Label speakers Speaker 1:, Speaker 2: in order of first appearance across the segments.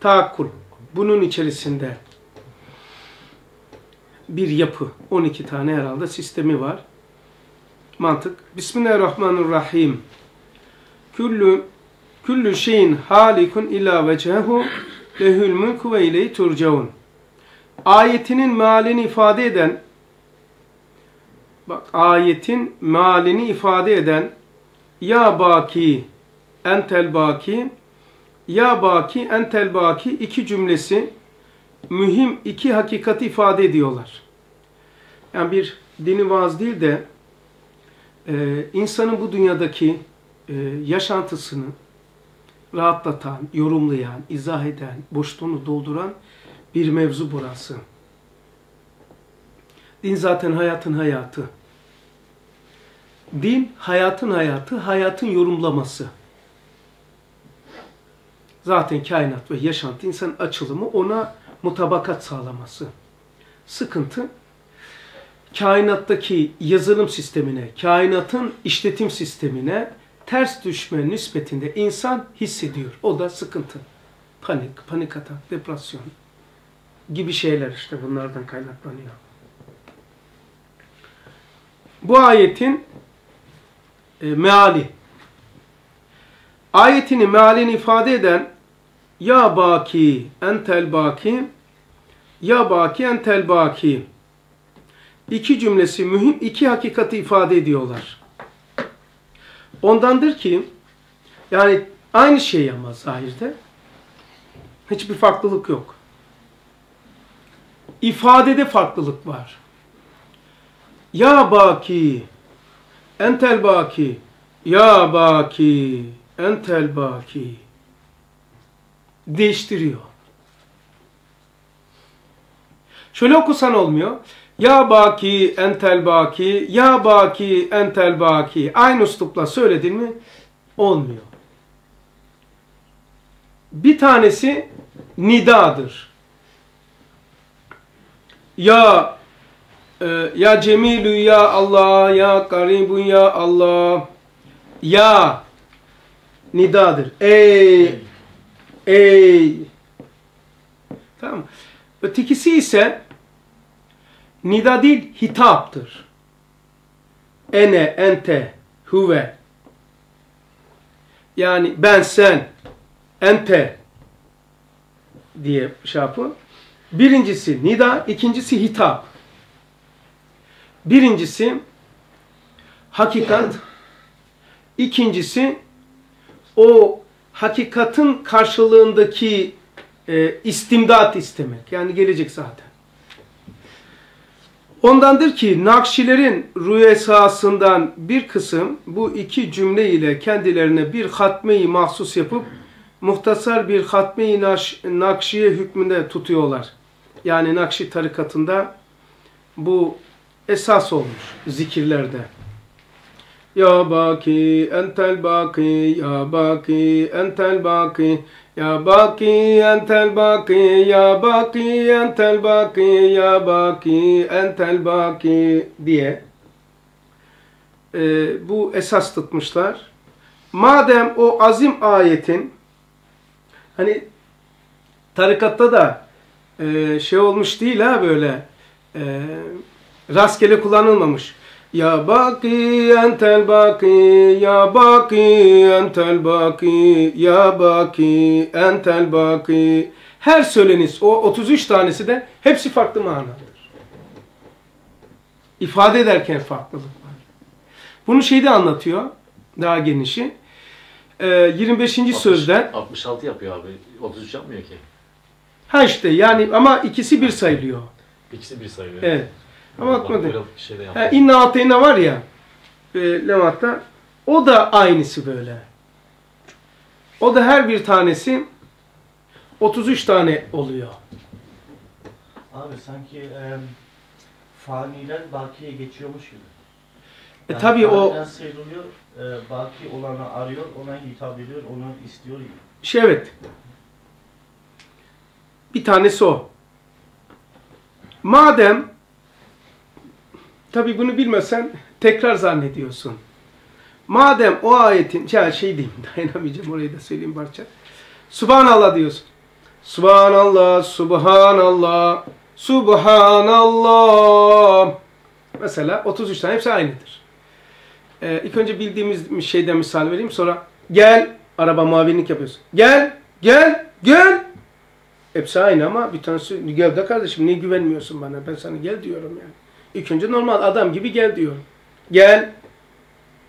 Speaker 1: taakkul. Bunun içerisinde bir yapı. 12 tane herhalde sistemi var. Mantık. Bismillahirrahmanirrahim. Küllü küllü şeyin halikun illa vecehu lehül mülkü ve ileyhi turcaun. Ayetinin mealini ifade eden bak ayetin mealini ifade eden ya baki entel baki ya baki entel baki iki cümlesi mühim iki hakikati ifade ediyorlar. Yani bir dini vaaz değil de e, insanın bu dünyadaki e, yaşantısını rahatlatan, yorumlayan, izah eden, boşluğunu dolduran bir mevzu burası. Din zaten hayatın hayatı. Din hayatın hayatı, hayatın yorumlaması. Zaten kainat ve yaşantı insanın açılımı ona mutabakat sağlaması. Sıkıntı kainattaki yazılım sistemine, kainatın işletim sistemine ters düşme nispetinde insan hissediyor. O da sıkıntı. Panik, panik atak, depresyon gibi şeyler işte bunlardan kaynaklanıyor. Bu ayetin e, meali. Ayetini mealini ifade eden ya baki entel baki ya baki entel baki iki cümlesi mühim iki hakikati ifade ediyorlar. Ondandır ki yani aynı şey ama zahirde hiçbir farklılık yok. İfadede farklılık var. Ya baki entel baki ya baki entel baki değiştiriyor. Şöyle okusan olmuyor. Ya baki entel baki, ya baki entel baki. Aynı üslupla söyledin mi? Olmuyor. Bir tanesi nidadır. Ya e, ya Cemilü ya Allah, ya Karibun ya Allah. Ya nidadır. Ey, ey. Tamam. Ötekisi ise Nida değil, hitaptır. Ene, ente, huve. Yani ben, sen, ente diye şey yapı. Birincisi nida, ikincisi hitap. Birincisi hakikat, ikincisi o hakikatin karşılığındaki e, istimdat istemek. Yani gelecek zaten. Ondandır ki Nakşilerin rüyesasından bir kısım bu iki cümle ile kendilerine bir hatmeyi mahsus yapıp muhtasar bir hatmeyi Nakşiye hükmünde tutuyorlar. Yani Nakşi tarikatında bu esas olmuş zikirlerde. Ya baki entel baki ya baki entel baki ya baki entel baki ya baki entel baki ya baki entel baki diye e, bu esas tutmuşlar. Madem o azim ayetin hani tarikatta da e, şey olmuş değil ha böyle e, rastgele kullanılmamış. Ya baki entel baki ya baki entel baki ya baki entel baki her söyleniş o 33 tanesi de hepsi farklı manadır. İfade ederken farklılık var. Bunu şeyde anlatıyor daha genişi. Ee, 25. 60, sözden
Speaker 2: 66 yapıyor abi. 33 yapmıyor ki.
Speaker 1: Ha işte yani ama ikisi bir sayılıyor.
Speaker 2: İkisi bir sayılıyor.
Speaker 1: Evet. Ama bakmadım.
Speaker 2: Şey
Speaker 1: yani inna ateyna var ya e, Lematta o da aynısı böyle. O da her bir tanesi 33 tane oluyor.
Speaker 3: Abi sanki e, faniler bakiye geçiyormuş gibi.
Speaker 1: E tabi o
Speaker 3: sıyrılıyor, e, baki olanı arıyor, ona hitap ediyor, onu istiyor gibi.
Speaker 1: Şey evet. Bir tanesi o. Madem Tabi bunu bilmesen tekrar zannediyorsun. Madem o ayetin, ya şey diyeyim dayanamayacağım orayı da söyleyeyim parça. Subhanallah diyorsun. Subhanallah, Subhanallah, Subhanallah. Mesela 33 tane hepsi aynıdır. Ee, ilk önce bildiğimiz şeyden misal vereyim. Sonra gel, araba mavinlik yapıyorsun. Gel, gel, gel. Hepsi aynı ama bir tanesi gel de kardeşim niye güvenmiyorsun bana? Ben sana gel diyorum yani. İlk önce normal adam gibi gel diyorum. Gel.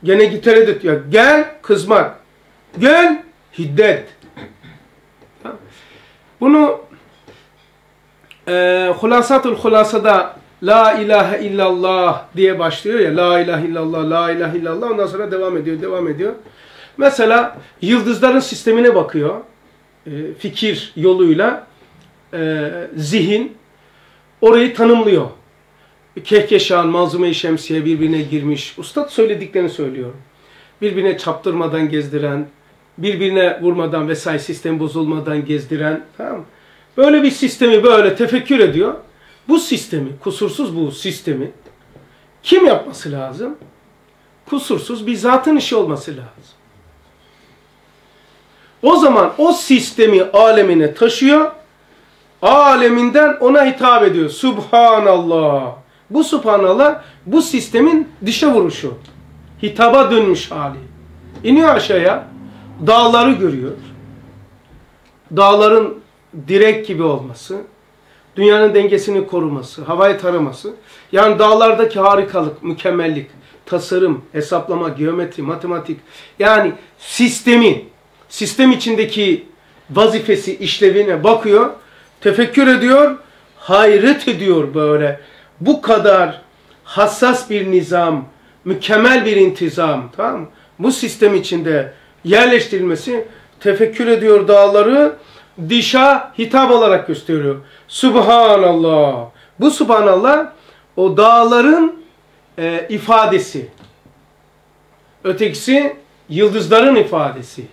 Speaker 1: Gene gitar edit diyor. Gel kızmak. Gel hiddet. Bunu e, Hulasatul Hulasa'da La ilahe illallah diye başlıyor ya. La ilahe illallah, la ilahe illallah. Ondan sonra devam ediyor, devam ediyor. Mesela yıldızların sistemine bakıyor. E, fikir yoluyla e, zihin orayı tanımlıyor. Kehkeşan, Malzume-i Şemsiye birbirine girmiş. Ustad söylediklerini söylüyor. Birbirine çaptırmadan gezdiren, birbirine vurmadan vesaire sistem bozulmadan gezdiren. Tamam? Böyle bir sistemi böyle tefekkür ediyor. Bu sistemi, kusursuz bu sistemi kim yapması lazım? Kusursuz bir zatın işi olması lazım. O zaman o sistemi alemine taşıyor. Aleminden ona hitap ediyor. Subhanallah. Bu subhanallah bu sistemin dışa vuruşu. Hitaba dönmüş hali. İniyor aşağıya. Dağları görüyor. Dağların direk gibi olması. Dünyanın dengesini koruması. Havayı taraması. Yani dağlardaki harikalık, mükemmellik, tasarım, hesaplama, geometri, matematik. Yani sistemi, sistem içindeki vazifesi, işlevine bakıyor. Tefekkür ediyor. Hayret ediyor böyle bu kadar hassas bir nizam, mükemmel bir intizam, tamam mı? Bu sistem içinde yerleştirilmesi tefekkür ediyor dağları, dişa hitap olarak gösteriyor. Subhanallah. Bu Subhanallah o dağların e, ifadesi. Ötekisi yıldızların ifadesi.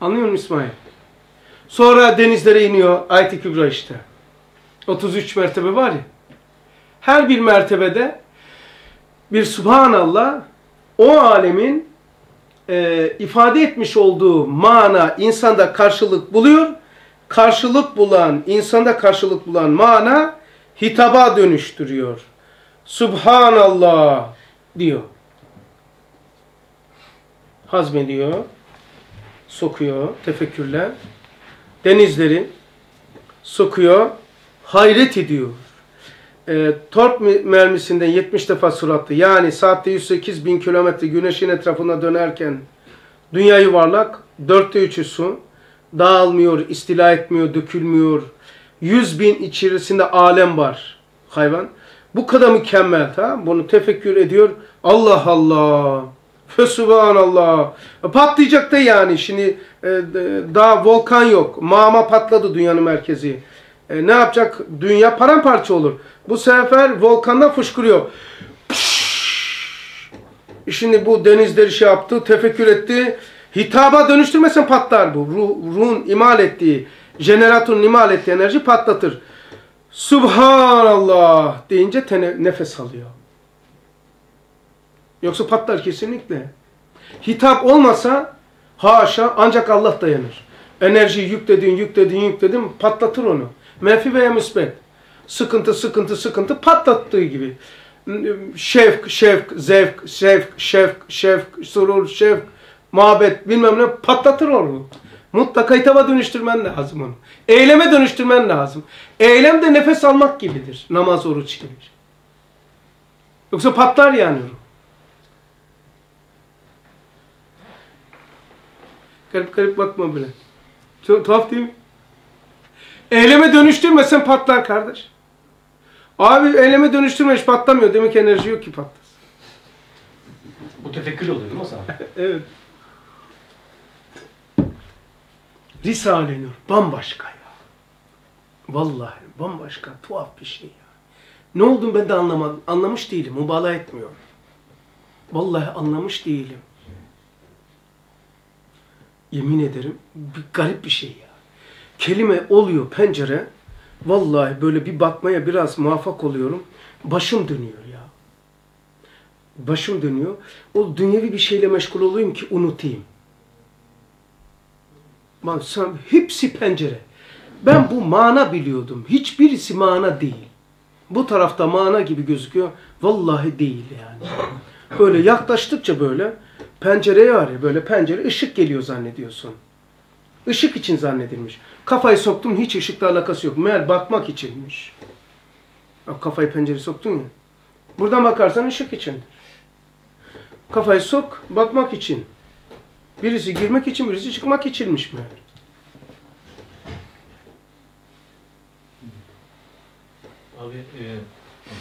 Speaker 1: Anlıyor musun İsmail? Sonra denizlere iniyor. Ayet-i Kübra işte. 33 mertebe var ya. Her bir mertebede bir Subhanallah o alemin e, ifade etmiş olduğu mana insanda karşılık buluyor. Karşılık bulan, insanda karşılık bulan mana hitaba dönüştürüyor. Subhanallah diyor. Hazmediyor. Sokuyor tefekkürle. Denizleri sokuyor hayret ediyor. E, torp mermisinden 70 defa surattı. Yani saatte 108 bin kilometre güneşin etrafına dönerken dünya yuvarlak, dörtte üçü su, dağılmıyor, istila etmiyor, dökülmüyor. 100 bin içerisinde alem var hayvan. Bu kadar mükemmel. Tamam? Bunu tefekkür ediyor. Allah Allah. Fesubhanallah. Patlayacak da yani. Şimdi e, daha volkan yok. Mama patladı dünyanın merkezi e, ne yapacak? Dünya paramparça olur. Bu sefer volkandan fışkırıyor. Şimdi bu denizleri şey yaptı, tefekkür etti. Hitaba dönüştürmesen patlar bu. Ruh, ruhun imal ettiği, jeneratörün imal ettiği enerji patlatır. Subhanallah deyince tene, nefes alıyor. Yoksa patlar kesinlikle. Hitap olmasa haşa ancak Allah dayanır. Enerjiyi yükledin, yükledin, yükledin patlatır onu. Menfi veya müsbet. Sıkıntı, sıkıntı, sıkıntı patlattığı gibi. Şevk, şevk, zevk, şevk, şevk, şevk, surur, şevk, muhabbet bilmem ne patlatır onu. Mutlaka hitaba dönüştürmen lazım onu. Eyleme dönüştürmen lazım. Eylem de nefes almak gibidir. Namaz, oruç gibi. Yoksa patlar yani. Garip garip bakma bile. Çok tuhaf değil mi? Eyleme dönüştürmesen patlar kardeş. Abi eyleme dönüştürme hiç patlamıyor. Demek enerji yok ki patlasın.
Speaker 2: Bu tefekkür oluyor değil mi o zaman?
Speaker 1: evet. Risale-i Nur bambaşka ya. Vallahi bambaşka, tuhaf bir şey ya. Ne oldum ben de anlamadım. Anlamış değilim, mübalağa etmiyorum. Vallahi anlamış değilim. Yemin ederim bir garip bir şey ya kelime oluyor pencere. Vallahi böyle bir bakmaya biraz muvaffak oluyorum. Başım dönüyor ya. Başım dönüyor. O dünyevi bir şeyle meşgul olayım ki unutayım. Bak sen, hepsi pencere. Ben bu mana biliyordum. Hiçbirisi mana değil. Bu tarafta mana gibi gözüküyor. Vallahi değil yani. Böyle yaklaştıkça böyle pencereye var ya böyle pencere ışık geliyor zannediyorsun. Işık için zannedilmiş. Kafayı soktum hiç ışıkla alakası yok. Meğer bakmak içinmiş. Kafayı pencereye soktun ya. Buradan bakarsan ışık içindir. Kafayı sok bakmak için. Birisi girmek için birisi çıkmak içinmiş meğer.
Speaker 4: Abi e,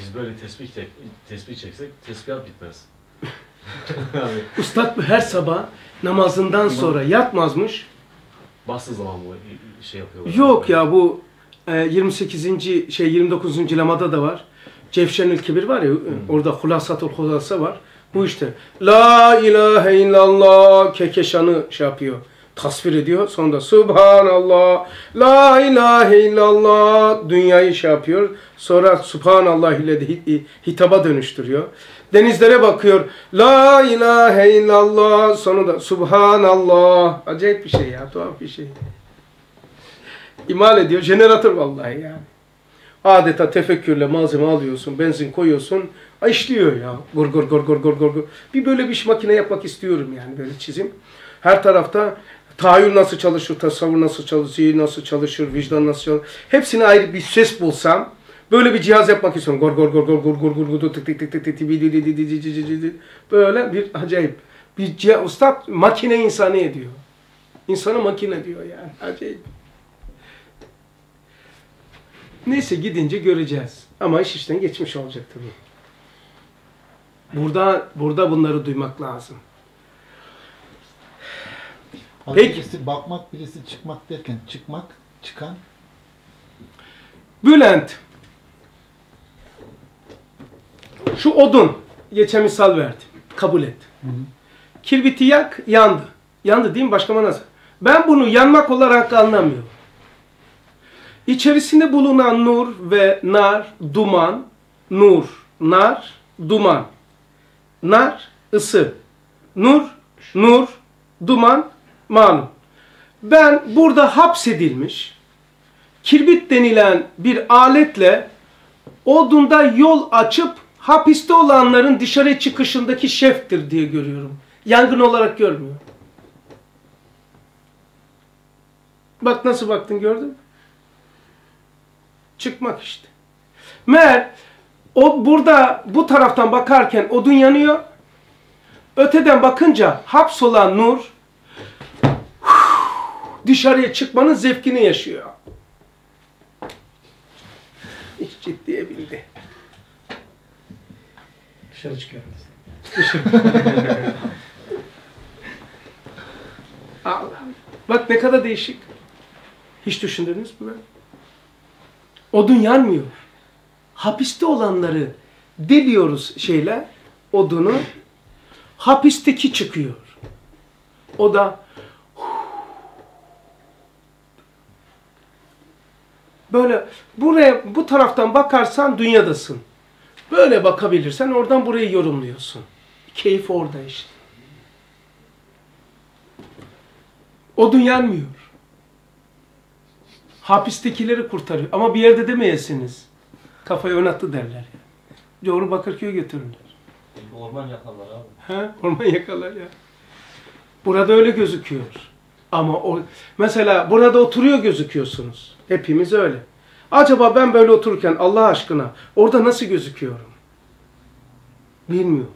Speaker 4: biz böyle tespih, çek, tespih çeksek tesbihat bitmez.
Speaker 1: Ustad her sabah namazından sonra yatmazmış.
Speaker 4: Bastığı zaman bu şey yapıyorlar.
Speaker 1: Yok ya bu e, 28. şey 29. lemada da var. Cevşenül Kibir var ya orada Hulasatul Hulasa var. Bu işte La ilahe illallah kekeşanı şey yapıyor. Tasvir ediyor. Sonra da Subhanallah La ilahe illallah dünyayı şey yapıyor. Sonra Subhanallah ile hitaba dönüştürüyor. Denizlere bakıyor. La ilahe illallah. Sonra da Subhanallah. Acayip bir şey ya. Tuhaf bir şey. İmal ediyor. Jeneratör vallahi yani. Adeta tefekkürle malzeme alıyorsun, benzin koyuyorsun, işliyor ya. Gur gur gur gur gur gur. Bir böyle bir makine yapmak istiyorum yani böyle çizim. Her tarafta tahayyül nasıl çalışır, tasavvur nasıl çalışır, zihin nasıl çalışır, vicdan nasıl çalışır. Hepsini ayrı bir ses bulsam böyle bir cihaz yapmak istiyorum. Gor gor gor gor gor gor gor gor tık tık tık tık tık böyle bir acayip. Bir cihaz, ustad makine insanı ediyor. İnsanı makine diyor yani. Acayip. Neyse gidince göreceğiz. Ama iş işten geçmiş olacak tabii. Burada, burada bunları duymak lazım.
Speaker 5: Hani
Speaker 1: Peki.
Speaker 5: Birisi bakmak, birisi çıkmak derken çıkmak, çıkan.
Speaker 1: Bülent. Şu odun. Geçen misal verdim. Kabul et. Kirbiti yak, yandı. Yandı değil mi? Başka manası. Ben bunu yanmak olarak anlamıyorum. İçerisinde bulunan nur ve nar, duman, nur, nar, duman. Nar, ısı. Nur, nur, duman, malum. Ben burada hapsedilmiş, kirbit denilen bir aletle odunda yol açıp hapiste olanların dışarı çıkışındaki şeftir diye görüyorum. Yangın olarak görmüyorum. Bak nasıl baktın gördün mü? Çıkmak işte. Meğer o burada bu taraftan bakarken odun yanıyor. Öteden bakınca hapsolan nur dışarıya çıkmanın zevkini yaşıyor. Hiç ciddiye bindi.
Speaker 2: Dışarı çıkıyor.
Speaker 1: Allah. Bak ne kadar değişik. Hiç düşündünüz mü? Odun yanmıyor. Hapiste olanları deliyoruz şeyle, odunu. Hapisteki çıkıyor. O da böyle buraya bu taraftan bakarsan dünyadasın. Böyle bakabilirsen oradan burayı yorumluyorsun. Keyif orada işte. Odun yanmıyor. Hapistekileri kurtarıyor. Ama bir yerde demeyesiniz. Kafayı oynattı derler. Onu Bakırköy'e götürürler.
Speaker 3: Orman yakarlar abi.
Speaker 1: He? Orman yakalar ya. Burada öyle gözüküyor. Ama o mesela burada oturuyor gözüküyorsunuz. Hepimiz öyle. Acaba ben böyle otururken Allah aşkına orada nasıl gözüküyorum? Bilmiyorum.